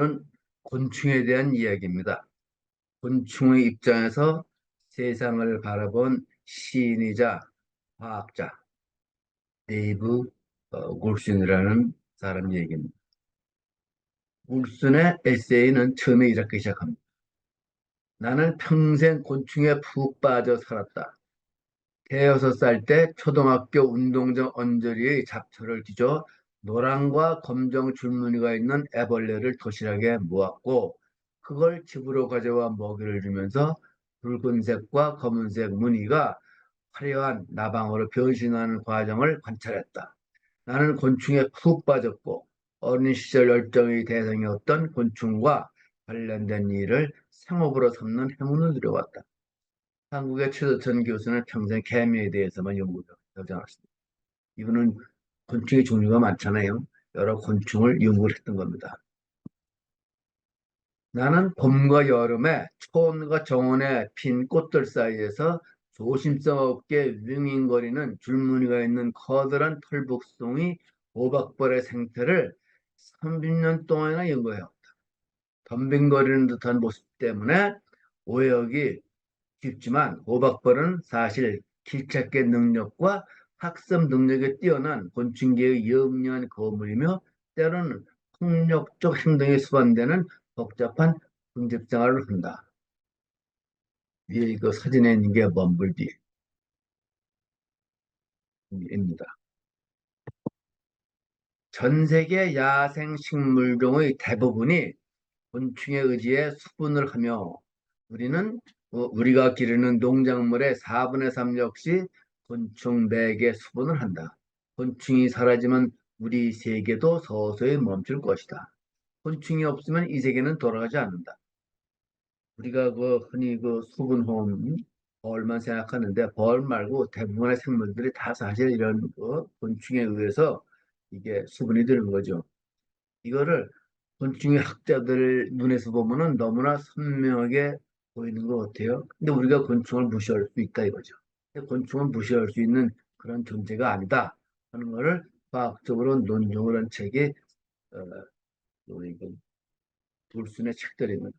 오늘은 곤충에 대한 이야기입니다. 곤충의 입장에서 세상을 바라본 시인이자 과학자 데이브 어, 골슨이라는 사람 얘기입니다. 골슨의 에세이는 처음에 이렇게 시작합니다. 나는 평생 곤충에 푹 빠져 살았다. 대여섯 살 때 초등학교 운동장 언저리의 잡초를 뒤져 노랑과 검정 줄무늬가 있는 애벌레를 도시락에 모았고 그걸 집으로 가져와 먹이를 주면서 붉은색과 검은색 무늬가 화려한 나방으로 변신하는 과정을 관찰했다. 나는 곤충에 푹 빠졌고 어린 시절 열정의 대상이었던 곤충과 관련된 일을 생업으로 삼는 행운을 누려왔다. 한국의 최도천 교수는 평생 개미에 대해서만 연구를 않았습니다. 이분은 곤충의 종류가 많잖아요. 여러 곤충을 연구를 했던 겁니다. 나는 봄과 여름에 초원과 정원의 핀 꽃들 사이에서 조심성 없게 윙윙거리는 줄무늬가 있는 커다란 털북송이 호박벌의 생태를 30년 동안이나 연구해왔다. 덤빙거리는 듯한 모습 때문에 오해하기 쉽지만 호박벌은 사실 길찾기 능력과 학습 능력에 뛰어난 곤충계의 영리한 거물이며 때로는 폭력적 행동에 수반되는 복잡한 군집 생활을 한다. 위에 이거 사진에 있는 게 범블비입니다. 전 세계 야생 식물종의 대부분이 곤충의 의지에 수분을 하며 우리는 어, 우리가 기르는 농작물의 4분의 3 역시 곤충 매개 수분을 한다. 곤충이 사라지면 우리 세계도 서서히 멈출 것이다. 곤충이 없으면 이 세계는 돌아가지 않는다. 우리가 그 흔히 그 수분홈 벌만 생각하는데 벌 말고 대부분의 생물들이 다 사실 이런 그 곤충에 의해서 이게 수분이 되는 거죠. 이거를 곤충의 학자들 눈에서 보면은 너무나 선명하게 보이는 것 같아요. 근데 우리가 곤충을 무시할 수 있다 이거죠. 곤충을 무시할 수 있는 그런 존재가 아니다 하는 것을 과학적으로 논증을 한 책이 어, 우리 그 돌순의 책들입니다.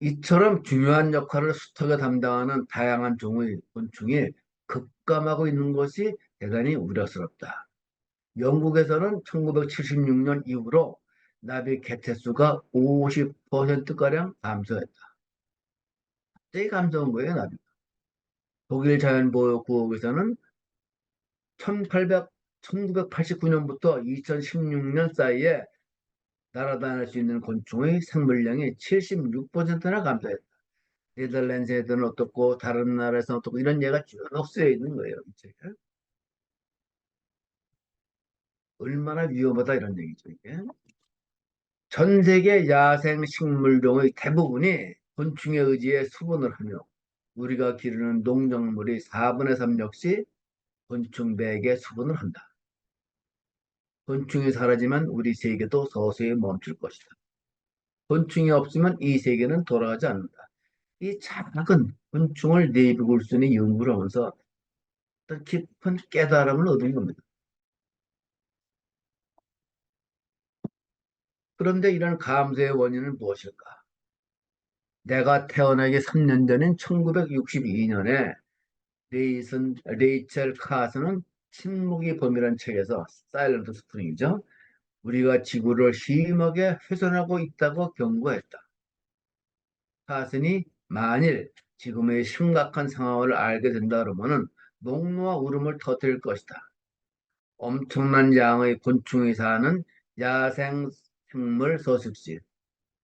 이처럼 중요한 역할을 숱하게 담당하는 다양한 종의 곤충이 급감하고 있는 것이 대단히 우려스럽다. 영국에서는 1976년 이후로 나비 개체 수가 50%가량 감소했다. 갑자기 거예요, 나비가. 독일 자연보호 구역에서는 1800, 1989년부터 2016년 사이에 날아다닐 수 있는 곤충의 생물량이 76%나 감소했다. 네덜란드에서는 어떻고 다른 나라에서는 어떻고 이런 예가 쭉 쓰여 있는 거예요. 이 책에. 얼마나 위험하다 이런 얘기죠. 이게. 전 세계 야생 식물종의 대부분이 곤충의 의지에 수분을 하며 우리가 기르는 농작물이 4분의 3 역시 곤충 배에게 수분을 한다. 곤충이 사라지면 우리 세계도 서서히 멈출 것이다. 곤충이 없으면 이 세계는 돌아가지 않는다. 이 작은 곤충을 네이비 골슨이 연구를 하면서 어떤 깊은 깨달음을 얻은 겁니다. 그런데 이런 감소의 원인은 무엇일까? 내가 태어나기 3년 전인 1962년에 레이슨, 레이첼 카스는 침묵의 범위란 책에서 사일런트 스프링이죠. 우리가 지구를 심하게 훼손하고 있다고 경고했다. 카슨이 만일 지금의 심각한 상황을 알게 된다 그러면은 농노와 울음을 터뜨릴 것이다. 엄청난 양의 곤충이 사는 야생 생물 서식지,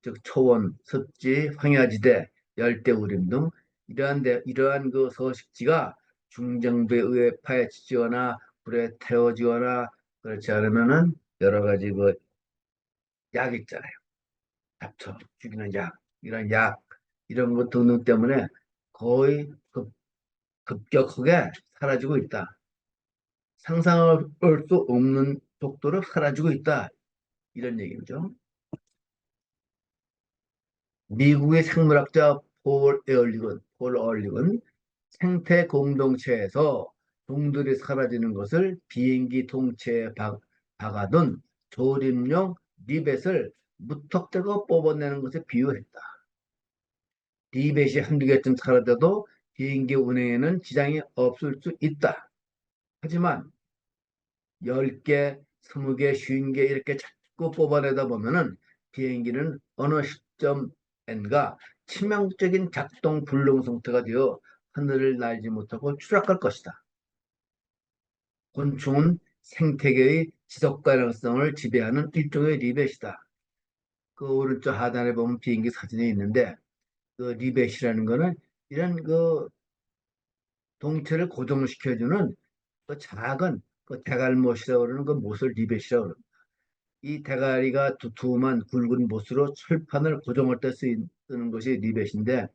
즉 초원, 습지, 황야지대, 열대우림 등 이러한 데, 이러한 그 서식지가 중정부에 의해 파헤치거나 불에 태워지거나 그렇지 않으면은 여러 가지 그 약 있잖아요. 잡초 죽이는 약, 이런 약, 이런 것 등등 때문에 거의 급, 급격하게 사라지고 있다. 상상할 수 없는 속도로 사라지고 있다. 이런 얘기죠. 미국의 생물학자 폴 에얼리건, 폴 얼리건 생태 공동체에서 종들이 사라지는 것을 비행기 통째에 박, 박아둔 조림용 리벳을 무턱대고 뽑아내는 것에 비유했다. 리벳이 한두 개쯤 사라져도 비행기 운행에는 지장이 없을 수 있다. 하지만 10개, 20개, 50개 이렇게 자꾸 뽑아내다 보면은 비행기는 어느 시점 엔가 치명적인 작동 불능 상태가 되어 하늘을 날지 못하고 추락할 것이다. 곤충은 생태계의 지속 가능성을 지배하는 일종의 리벳이다. 그 오른쪽 하단에 보면 비행기 사진이 있는데 그 리벳이라는 거는 이런 그 동체를 고정시켜주는 그 작은 그 대갈못이라고 그러는 그 못을 리벳이라고 그럽니다. 이 대가리가 두툼한 굵은 못으로 철판을 고정할 때 쓰이는 것이 리벳인데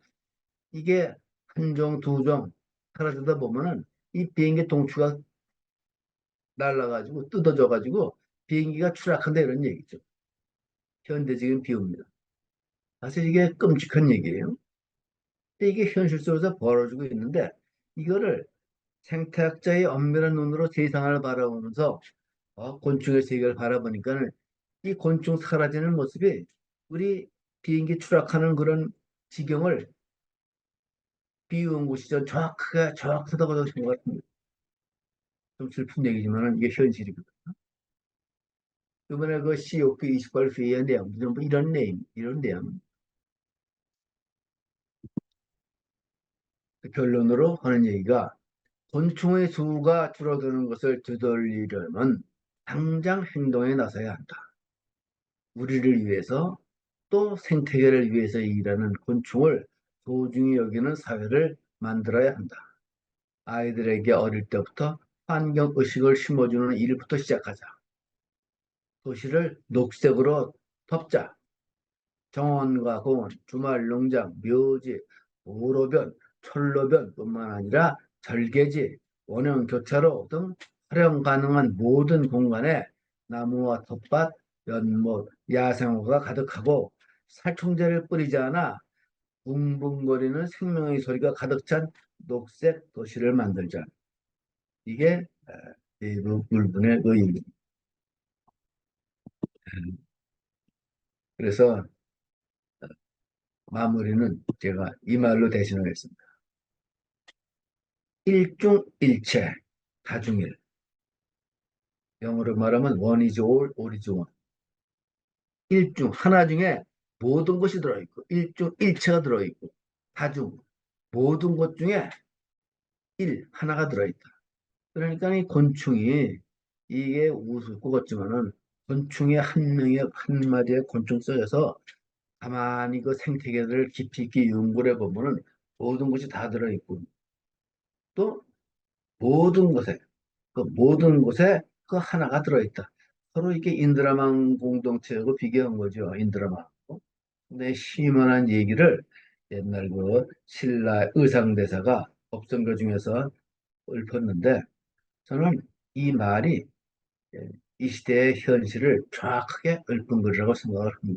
이게 한 종, 두 종 사라지다 보면은 이 비행기 동추가 날라가지고 뜯어져가지고 비행기가 추락한다 이런 얘기죠. 현대적인 비유입니다. 사실 이게 끔찍한 얘기예요. 근데 이게 현실 속에서 벌어지고 있는데 이거를 생태학자의 엄밀한 눈으로 세상을 바라보면서 어, 곤충의 세계를 바라보니까는 이 곤충 사라지는 모습이 우리 비행기 추락하는 그런 지경을 비유한 곳이죠. 정확하게 정확하다고 적은 것 같습니다. 좀 슬픈 얘기지만 이게 현실이거든요. 이번에 그 COP28 회의의 내용, 전부 이런 내용, 이런 내용. 그 결론으로 하는 얘기가 곤충의 수가 줄어드는 것을 되돌리려면 당장 행동에 나서야 한다. 우리를 위해서 또 생태계를 위해서 일하는 곤충을 소중히 여기는 사회를 만들어야 한다. 아이들에게 어릴 때부터 환경 의식을 심어주는 일부터 시작하자. 도시를 녹색으로 덮자. 정원과 공원, 주말 농장, 묘지, 도로변, 철로변뿐만 아니라 절개지, 원형 교차로 등 활용 가능한 모든 공간에 나무와 텃밭, 연못, 야생화가 가득하고 살충제를 뿌리지 않아 붕붕거리는 생명의 소리가 가득 찬 녹색 도시를 만들자. 이게 이 물분의 의의입니다. 그래서 마무리는 제가 이 말로 대신하겠습니다. 일중일체, 다중일. 영어로 말하면 one is all, all is one. 일중, 하나 중에 모든 것이 들어있고, 일중, 일체가 들어있고, 다중, 모든 것 중에 일, 하나가 들어있다. 그러니까 이 곤충이 이게 우습고 같지만은 곤충의 한 명의 한 마리의 곤충 속에서 가만히 그 생태계를 깊이 있게 연구를 해보면은 모든 것이 다 들어있고 또 모든 것에 그 모든 곳에 그 하나가 들어있다. 서로 이렇게 인드라만 공동체하고 비교한 거죠. 근데 시원한 얘기를 옛날 그 신라 의상대사가 법성교 중에서 읊었는데 저는 이 말이 이 시대의 현실을 정확하게 읊은 글이라고 생각을 합니다.